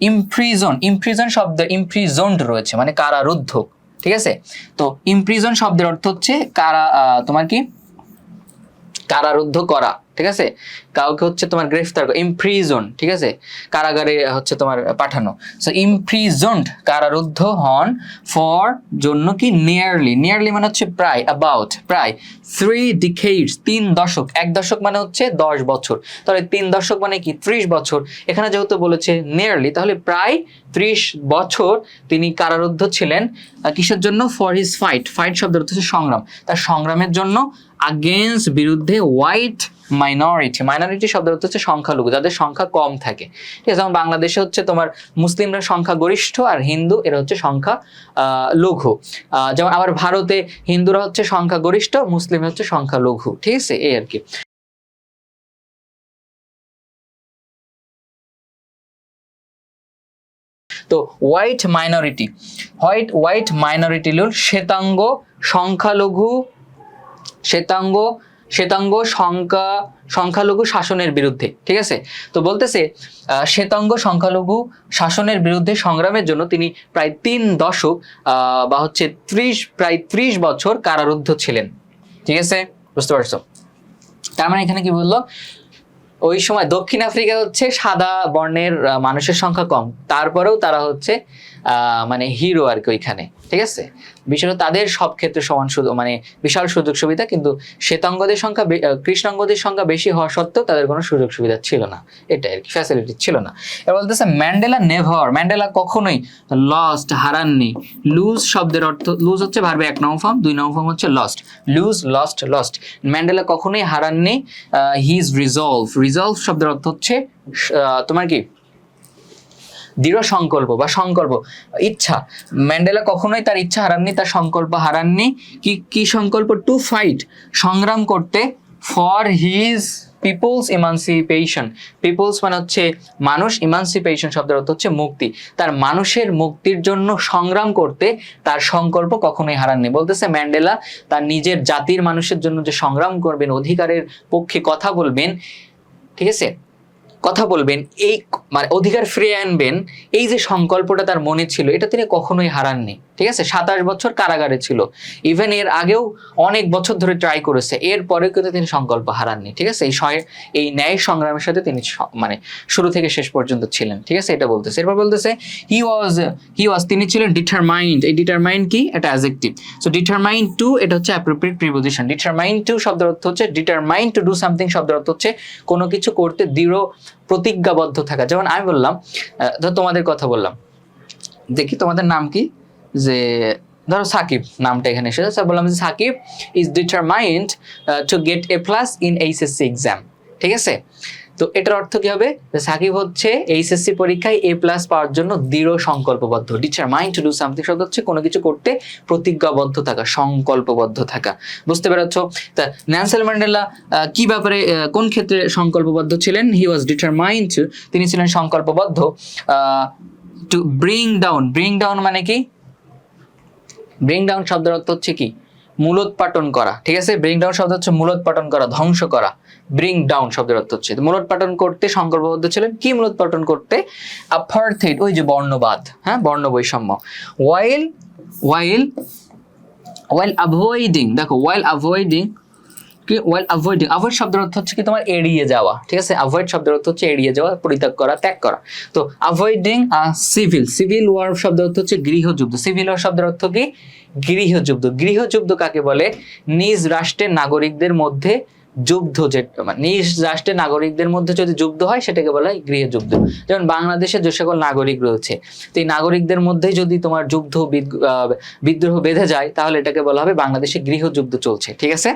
Imprison imprison শব্দ, ইমপ্রিজন্ড রয়েছে মানে কারারুদ্ধ, ঠিক আছে? তো ইমপ্রিজন শব্দের অর্থ হচ্ছে কারা তোমার কি? কারারুদ্ধ করা, ঠিক আছে? কাউকে হচ্ছে তোমার গ্রেফতার ইমপ্রিজন ঠিক আছে? কারাগারে হচ্ছে তোমার পাঠানো। সো ইমপ্রিজন্ড কারারুদ্ধ হন ফর জন্য কি? নিয়ারলি নিয়ারলি মানে হচ্ছে প্রায় অ্যাবাউট প্রায়। থ্রি ডিকেডস তিন দশক, এক দশক মানে হচ্ছে দশ বছর। তাহলে তিন দশক মানে কি? ত্রিশ বছর। এখানে যেহেতু বলেছে নিয়ারলি তাহলে প্রায় ত্রিশ বছর তিনি কারারুদ্ধ ছিলেন কিসের জন্য? ফর হিজ ফাইট ফাইট অর্থ হচ্ছে সংগ্রাম। তার সংগ্রামের জন্য আগেন্স্ট বিরুদ্ধে হোয়াইট মাইনরিটি মাইনরিটি শব্দের হচ্ছে সংখ্যালঘু, যাদের সংখ্যা কম থাকে। ঠিক আছে? যেমন বাংলাদেশে হচ্ছে তোমার মুসলিমরা সংখ্যা গরিষ্ঠ আর হিন্দু, এরা হচ্ছে সংখ্যা লঘু। যেমন আবার ভারতে হিন্দুরা হচ্ছে সংখ্যা গরিষ্ঠ মুসলিম হচ্ছে সংখ্যা লঘু ঠিক আছে? এই আর কি। তো white minority white white minority হল শ্বেতাঙ্গ, সংখ্যালঘু শ্বেতাঙ্গ শ্বেতাঙ্গ সংখ্যা, সংখ্যালঘু শাসনের বিরুদ্ধে, ঠিক আছে? তো বলতেছে শ্বেতাঙ্গ সংখ্যালঘু শাসনের বিরুদ্ধে সংগ্রামের জন্য তিনি প্রায় তিন দশক বা হচ্ছে ত্রিশ, প্রায় ত্রিশ বছর কারারুদ্ধ ছিলেন, ঠিক আছে? বুঝতে পারছ? তার মানে এখানে কি বলল? ওই সময় দক্ষিণ আফ্রিকা হচ্ছে সাদা বর্ণের মানুষের সংখ্যা কম, তারপরেও তারা হচ্ছে মানে হিরো আর কি ওইখানে, ঠিক আছে? বিশেষত তাদের সব ক্ষেত্রে সমান সুযোগ মানে বিশাল সুযোগ সুবিধা, কিন্তু শ্বেতাঙ্গদের সংখ্যা কৃষ্ণাঙ্গদের সংখ্যা বেশি হওয়া সত্ত্বেও তাদের কোনো সুযোগ সুবিধা ছিল না। এটাই আর কি ফ্যাসিলিটি ছিল না। এবার বলতেছে ম্যান্ডেলা নেভার ম্যান্ডেলা কখনোই লস্ট হারাননি। লুজ শব্দের অর্থ লুজ হচ্ছে ভার্বে এক নম্বর ফর্ম দুই নম্বর ফর্ম হচ্ছে lost lose lost lost Mandela কখনোই হারাননি হিজ রিজলভ রিজলভ শব্দের অর্থ হচ্ছে তোমার কি দৃঢ় সংকল্প বা সংকল্প, ইচ্ছা। ম্যান্ডেলা কখনোই তার ইচ্ছা হারাননি, তার সংকল্প হারাননি। কি কি সংকল্প? টু ফাইট সংগ্রাম করতে। For his peoples emancipation peoples মানে হচ্ছে মানুষ ইমানসিপেশন শব্দের অর্থ হচ্ছে মুক্তি। তার মানুষের মুক্তির জন্য সংগ্রাম করতে তার সংকল্প কখনোই হারাননি। বলতেছে ম্যান্ডেলা, তার নিজের জাতির মানুষের জন্য যে সংগ্রাম করবেন, অধিকারের পক্ষে কথা বলবেন, ঠিক আছে? কথা বলবেন, এই মানে অধিকার ফিরে আনবেন, এই যে সংকল্পটা তার মনে ছিল, এটা তিনি কখনোই হারাননি। ঠিক আছে? সাতাশ বছর কারাগারে ছিল। ইভেন এর আগেও অনেক বছর ধরে ট্রাই করেছে। এরপরেও কিন্তু তিনি সংকল্প হারাননি, ঠিক আছে? এই এই ন্যায় সংগ্রামের সাথে তিনি মানে শুরু থেকে শেষ পর্যন্ত ছিলেন, ঠিক আছে? এটা বলতেছে। এরপর বলতেছে হি ওয়াজ হি ওয়াজ তিনি ছিলেন ডিটারমাইন্ড এই ডিটারমাইন্ড কি? এটা অ্যাজেক্টিভ সো ডিটারমাইন্ড টু এটা হচ্ছে অ্যাপ্রোপ্রিয়েট প্রিপোজিশন ডিটারমাইন্ড টু শব্দের অর্থ হচ্ছে ডিটারমাইন্ড টু ডু সামথিং শব্দের অর্থ হচ্ছে, কোনো কিছু করতে দৃঢ়, প্রতিজ্ঞাবদ্ধ থাকা। যেমন আমি বললাম তোমাদের কথা বললাম। দেখি তোমাদের নাম কি? যে, ধরো সাকিব নামটা এখানে এসেছে। স্যার বললাম যে Sakib is determined to get A plus in HSC exam ঠিক আছে? তো এটার অর্থ কি হবে? সাকিব হচ্ছে এইচএসসি পরীক্ষায় এ প্লাস পাওয়ার জন্য দৃঢ় সংকল্পবদ্ধ। ডিটারমাইন্ড টু ডু সামথিং শব্দ হচ্ছে কোনো কিছু করতে প্রতিজ্ঞাবদ্ধ থাকা, সংকল্পবদ্ধ থাকা। বুঝতে পেরেছ? তা ন্যান্সেল ম্যান্ডেলা কি ব্যাপারে কোন ক্ষেত্রে সংকল্পবদ্ধ ছিলেন? হি ওয়াজ ডিটারমাইন্ড তিনি ছিলেন সংকল্পবদ্ধ to bring down bring down মানে কি? ব্রিং ডাউন শব্দের অর্থ হচ্ছে কি? মূলোৎপাটন করা, ঠিক আছে? ব্রিং ডাউন শব্দ হচ্ছে মূলোৎপাটন করা, ধ্বংস করা। ব্রিং ডাউন শব্দের অর্থ হচ্ছে মূলোৎপাটন করতে সংকল্পবদ্ধ ছিলেন। কি মূলোৎপাটন করতে? আপার্থেড ওই যে বর্ণবাদ হ্যাঁ? বর্ণ বৈষম্য। ওয়াইল ওয়াইল ওয়াইল অ্যাভয়েডিং দেখো ওয়াইল অ্যাভয়েডিং কি ওয়াইল অ্যাভয়েডিং অ্যাভয়েড শব্দের অর্থ হচ্ছে কি তোমার এড়িয়ে যাওয়া, ঠিক আছে? অ্যাভয়েড শব্দের অর্থ হচ্ছে এড়িয়ে যাওয়া, পরিত্যাগ করা, ত্যাগ করা। তো অ্যাভয়েডিং সিভিল সিভিল ওয়ার শব্দের অর্থ হচ্ছে গৃহযুদ্ধ। সিভিল ওয়ার শব্দের অর্থ কি? গৃহযুদ্ধ। গৃহযুদ্ধ কাকে বলে? নিজ রাষ্ট্রের নাগরিকদের মধ্যে যুদ্ধ যে মানে নিজ রাষ্ট্রের নাগরিকদের মধ্যে যদি যুদ্ধ হয়, সেটাকে বলা হয় গৃহযুদ্ধ। যেমন বাংলাদেশে যে সকল নাগরিক রয়েছে, তো এই নাগরিকদের মধ্যে যদি তোমার যুদ্ধ বিদ্রোহ বেঁধে যায়, তাহলে এটাকে বলা হবে বাংলাদেশে গৃহযুদ্ধ চলছে, ঠিক আছে?